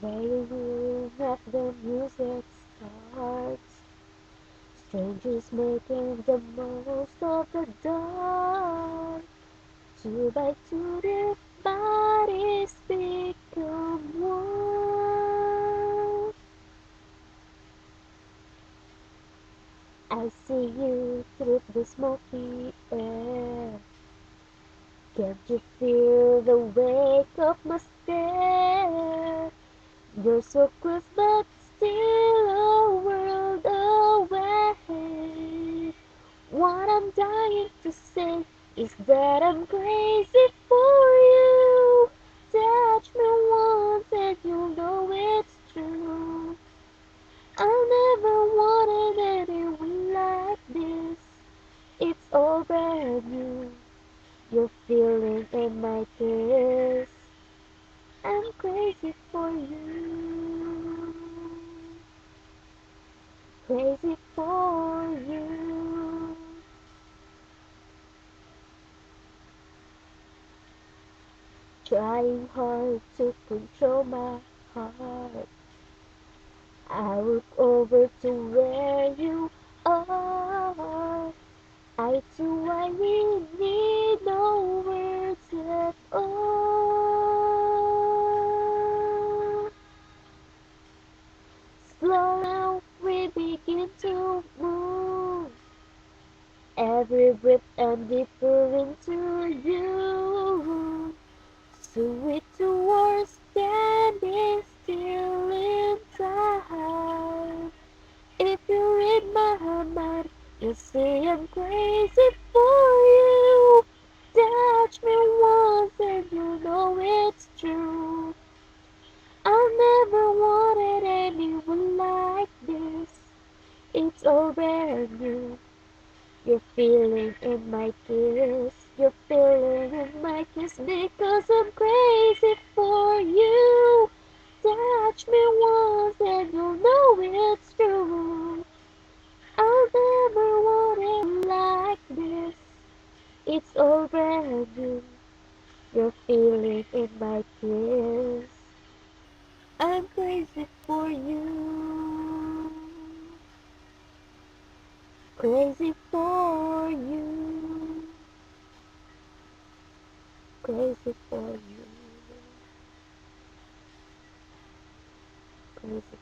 Swaying as the music starts. Strangers making the most of the dark. Two by two their bodies become one. I see you through the smoky air. Can't you feel the wake of my? You're so close but still a world away. What I'm dying to say is that I'm crazy for you. Touch me once and you'll know it's true. I never wanted anyone like this. It's all brand new. You're feeling in my kiss. I'm crazy for you. Crazy for you. Trying hard to control my heart. I look over to where you are. I too, I really need no words at all. Begin to move. Every breath and deeper into you. Sweet towards standing still in time. If you read my mind, you'll see I'm crazy for All brand new. You're feeling in my kiss. You're feeling in my kiss because I'm crazy for you. Touch me once and you'll know it's true. I'll never want it like this. It's all brand new. You're feeling in my kiss. I'm crazy for you. Crazy for you. Crazy for you. Crazy